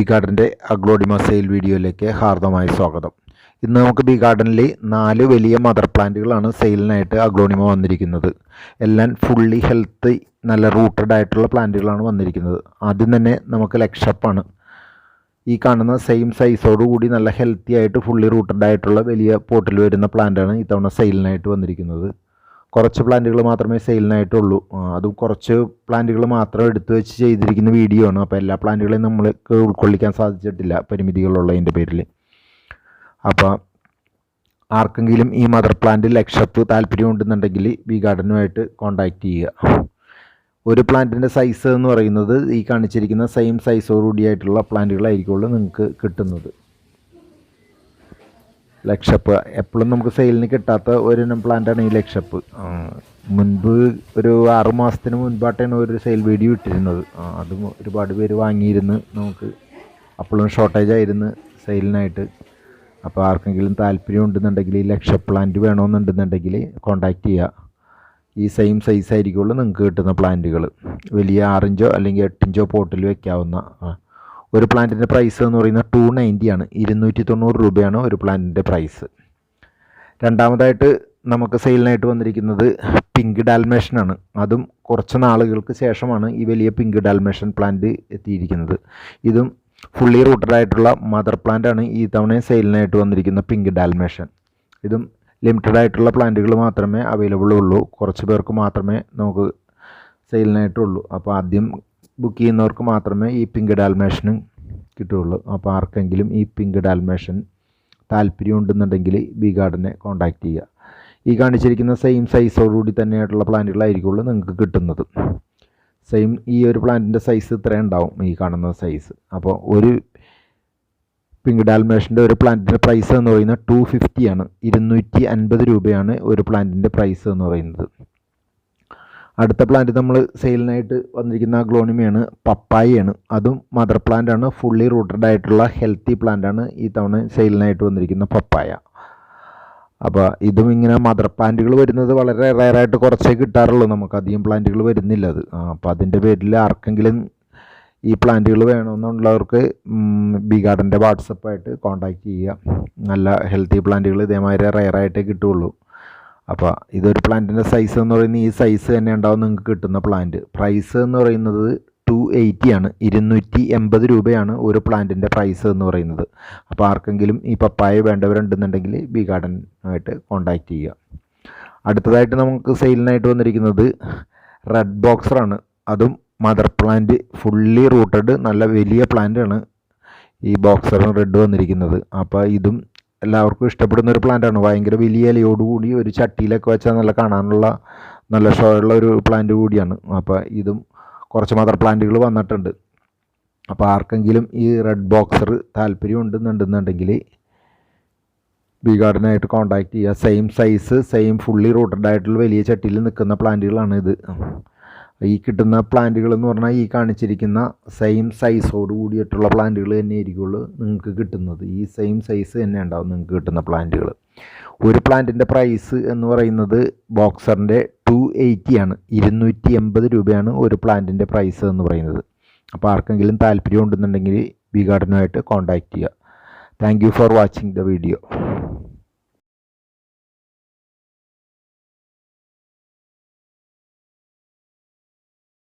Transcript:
B ഗാർഡന്റെ അഗ്ലോഡിമ sale വീഡിയോയിലേക്ക് ഹാർദമായ സ്വാഗതം. ഇന്ന് നമുക്ക് ബി ഗാർഡനിൽ നാല് വലിയ മദർ പ്ലാന്റുകളാണ് സെയിലിനായിട്ട് അഗ്ലോണിമ വന്നിരിക്കുന്നത്. എല്ലാം ഫുള്ളി ഹെൽത്ത് നല്ല റൂട്ടഡ് ആയിട്ടുള്ള പ്ലാന്റുകളാണ് വന്നിരിക്കുന്നത്. ആദ്യം തന്നെ നമുക്ക് ലക്ഷപ്പാണ് ഈ കാണുന്ന സെയിം സൈസോട് കൂടി നല്ല ഹെൽത്തി ആയിട്ട് ഫുള്ളി റൂട്ടഡ് ആയിട്ടുള്ള വലിയ പോട്ടിൽ വരുന്ന പ്ലാന്റാണ് ഇത്തവണ സെയിലിനായിട്ട് വന്നിരിക്കുന്നത്. കുറച്ച് പ്ലാന്റുകൾ മാത്രമേ സെയിലിനായിട്ടുള്ളൂ. അതും കുറച്ച് പ്ലാന്റുകൾ മാത്രം എടുത്തു വെച്ച് ചെയ്തിരിക്കുന്ന വീഡിയോ ആണ്. അപ്പോൾ എല്ലാ പ്ലാന്റുകളെയും നമ്മൾക്ക് ഉൾക്കൊള്ളിക്കാൻ സാധിച്ചിട്ടില്ല പരിമിതികളുള്ളതിന്റെ പേരിൽ അപ്പോൾ ആർക്കെങ്കിലും ഈ മദർ പ്ലാന്റ് ലക്ഷപ്പ് താല്പര്യം ഉണ്ടെന്നുണ്ടെങ്കിൽ ബി ഗാർഡനുമായിട്ട് കോണ്ടാക്ട് ചെയ്യുക. ഒരു പ്ലാന്റിന്റെ സൈസ് എന്ന് പറയുന്നത് ഈ കാണിച്ചിരിക്കുന്ന സെയിം സൈസോടുകൂടിയായിട്ടുള്ള പ്ലാന്റുകളായിരിക്കുള്ളൂ നിങ്ങൾക്ക് കിട്ടുന്നത്. ലക്ഷപ്പ്. എപ്പോഴും നമുക്ക് സെയിലിന് കിട്ടാത്ത ഒരു പ്ലാന്റാണ് ഈ ലക്ഷപ്പ്. മുൻപ് ഒരു ആറു മാസത്തിന് മുൻപായിട്ടാണ് ഒരു സെയിൽ വീഡിയോ ഇട്ടിരുന്നത്. അത് ഒരുപാട് പേര് വാങ്ങിയിരുന്നു നമുക്ക്. അപ്പോഴും ഷോർട്ടേജ് ആയിരുന്നു സെയിലിനായിട്ട് അപ്പോൾ ആർക്കെങ്കിലും താല്പര്യം ഉണ്ടെന്നുണ്ടെങ്കിൽ ഈ ലക്ഷ പ്ലാന്റ് വേണമെന്നുണ്ടെന്നുണ്ടെങ്കിൽ കോൺടാക്റ്റ് ചെയ്യുക ഈ സെയിം സൈസ് ആയിരിക്കുള്ളൂ നിങ്ങൾക്ക് കിട്ടുന്ന പ്ലാന്റുകൾ വലിയ ആറിഞ്ചോ അല്ലെങ്കിൽ എട്ടിഞ്ചോ പോട്ടിൽ വയ്ക്കാവുന്ന. ഒരു പ്ലാന്റിന്റെ പ്രൈസ് എന്ന് പറയുന്നത് ടു നയന്റി ആണ്. ഇരുന്നൂറ്റി തൊണ്ണൂറ് രൂപയാണ് ഒരു പ്ലാന്റിന്റെ പ്രൈസ് രണ്ടാമതായിട്ട് നമുക്ക് സെയിലിനായിട്ട് വന്നിരിക്കുന്നത് പിങ്ക് ഡാൽമേഷനാണ് അതും കുറച്ച് നാളുകൾക്ക് ശേഷമാണ് ഈ വലിയ പിങ്ക് ഡാൽമേഷൻ പ്ലാന്റ് എത്തിയിരിക്കുന്നത്. ഇതും ഫുള്ളി റൂട്ടഡ് ആയിട്ടുള്ള മദർ പ്ലാന്റാണ് ഈ തവണ സെയിലിനായിട്ട് വന്നിരിക്കുന്ന പിങ്ക് ഡാൽമേഷൻ ഇതും ലിമിറ്റഡ് ആയിട്ടുള്ള പ്ലാന്റുകൾ മാത്രമേ അവൈലബിൾ ഉള്ളൂ. കുറച്ച് പേർക്ക് മാത്രമേ നമുക്ക് സെയിലിനായിട്ടുള്ളൂ അപ്പോൾ ആദ്യം ബുക്ക് ചെയ്യുന്നവർക്ക് മാത്രമേ ഈ പിങ്ക് ഡാൽമേഷനും കിട്ടുകയുള്ളൂ. അപ്പോൾ ആർക്കെങ്കിലും ഈ പിങ്ക് ഡാൽമേഷൻ താല്പര്യം ഉണ്ടെന്നുണ്ടെങ്കിൽ ബി ഗാർഡനെ കോൺടാക്റ്റ് ചെയ്യുക. ഈ കാണിച്ചിരിക്കുന്ന സെയിം സൈസോടുകൂടി തന്നെയായിട്ടുള്ള പ്ലാന്റുകളായിരിക്കുള്ളൂ നിങ്ങൾക്ക് കിട്ടുന്നത്. സെയിം ഈ ഒരു പ്ലാന്റിന്റെ സൈസ് ഇത്രയും ഉണ്ടാവും ഈ കാണുന്ന സൈസ് അപ്പോൾ ഒരു പിങ്ക് ഡാൽമേഷന്റെ ഒരു പ്ലാന്റിന്റെ പ്രൈസ് എന്ന് പറയുന്നത് ടു ഫിഫ്റ്റിയാണ് ഇരുന്നൂറ്റി അൻപത് രൂപയാണ് ഒരു പ്ലാന്റിന്റെ പ്രൈസ് എന്ന് പറയുന്നത്. അടുത്ത പ്ലാന്റ് നമ്മൾ സെയിലിനായിട്ട് വന്നിരിക്കുന്ന ഗ്ലോണിമയാണ് പപ്പായയാണ്. അതും മദർ പ്ലാന്റ് ആണ് ഫുള്ളി റൂട്ടഡ് ആയിട്ടുള്ള ഹെൽത്തി പ്ലാന്റ് ആണ് ഈ തവണ സെയിലിനായിട്ട് വന്നിരിക്കുന്ന പപ്പായ. അപ്പോൾ ഇതും ഇങ്ങനെ മദർ പ്ലാന്റുകൾ വരുന്നത് വളരെ റയറായിട്ട് കുറച്ചേ കിട്ടാറുള്ളൂ. നമുക്ക് അധികം പ്ലാന്റുകൾ വരുന്നില്ല അത്. അപ്പോൾ അതിന്റെ പേരിൽ ആർക്കെങ്കിലും ഈ പ്ലാന്റുകൾ വേണമെന്നുള്ളവർക്ക് ബി ഗാർഡന്റെ വാട്സപ്പായിട്ട് കോൺടാക്റ്റ് ചെയ്യുക. നല്ല ഹെൽത്തി പ്ലാന്റുകൾ ഇതേമാതിരി റയറായിട്ടേ കിട്ടുകയുള്ളൂ. അപ്പോൾ ഇതൊരു പ്ലാന്റിന്റെ സൈസ് എന്ന് പറയുന്നത് ഈ സൈസ് തന്നെ ഉണ്ടാവും നിങ്ങൾക്ക് കിട്ടുന്ന പ്ലാന്റ് പ്രൈസ് എന്ന് പറയുന്നത് ടു എയ്റ്റിയാണ് ഇരുന്നൂറ്റി എൺപത് രൂപയാണ് ഒരു പ്ലാന്റിന്റെ പ്രൈസ് എന്ന് പറയുന്നത്. അപ്പോൾ ആർക്കെങ്കിലും ഈ പപ്പായ വേണ്ടവരുണ്ടെന്നുണ്ടെങ്കിൽ ബി ഗാർഡനുമായിട്ട് കോൺടാക്റ്റ് ചെയ്യുക. അടുത്തതായിട്ട് നമുക്ക് സെയിലിനായിട്ട് വന്നിരിക്കുന്നത് റെഡ് ബോക്സറാണ് അതും മദർ പ്ലാന്റ് ഫുള്ളി റൂട്ടഡ് നല്ല വലിയ പ്ലാന്റാണ് ഈ ബോക്സറും റെഡ് വന്നിരിക്കുന്നത്. അപ്പോൾ ഇതും എല്ലാവർക്കും ഇഷ്ടപ്പെടുന്ന ഒരു പ്ലാന്റാണ് ഭയങ്കര വലിയ ഇലയോടുകൂടി ഒരു ചട്ടിയിലൊക്കെ വെച്ചാൽ നല്ല കാണാനുള്ള നല്ല ഷോ ഉള്ള ഒരു പ്ലാന്റ് കൂടിയാണ്. അപ്പോൾ ഇതും കുറച്ച് മദർ പ്ലാന്റുകൾ വന്നിട്ടുണ്ട്. അപ്പോൾ ആർക്കെങ്കിലും ഈ റെഡ് ബോക്സർ താല്പര്യം ഉണ്ടെന്നുണ്ടെന്നുണ്ടെങ്കിൽ ബി ഗാർഡനായിട്ട് കോൺടാക്റ്റ് ചെയ്യുക. Same size same fully rooted ആയിട്ടുള്ള വലിയ ചട്ടിയിൽ നിൽക്കുന്ന പ്ലാന്റുകളാണ് ഇത്. ഈ കിട്ടുന്ന പ്ലാന്റുകൾ എന്ന് പറഞ്ഞാൽ ഈ കാണിച്ചിരിക്കുന്ന സെയിം സൈസോട് കൂടിയിട്ടുള്ള പ്ലാന്റുകൾ തന്നെ ആയിരിക്കുള്ളൂ നിങ്ങൾക്ക് കിട്ടുന്നത്. ഈ സെയിം സൈസ് തന്നെ ഉണ്ടാവും നിങ്ങൾക്ക് കിട്ടുന്ന പ്ലാന്റുകൾ. ഒരു പ്ലാന്റിന്റെ പ്രൈസ് എന്ന് പറയുന്നത് ബോക്സറിന്റെ ടു എയ്റ്റിയാണ് ഇരുന്നൂറ്റി എൺപത് രൂപയാണ് ഒരു പ്ലാന്റിന്റെ പ്രൈസ് എന്ന് പറയുന്നത്. അപ്പോൾ ആർക്കെങ്കിലും താല്പര്യം ഉണ്ടെന്നുണ്ടെങ്കിൽ ബി ഗാർഡനുമായിട്ട് കോൺടാക്റ്റ് ചെയ്യുക thank for watching the video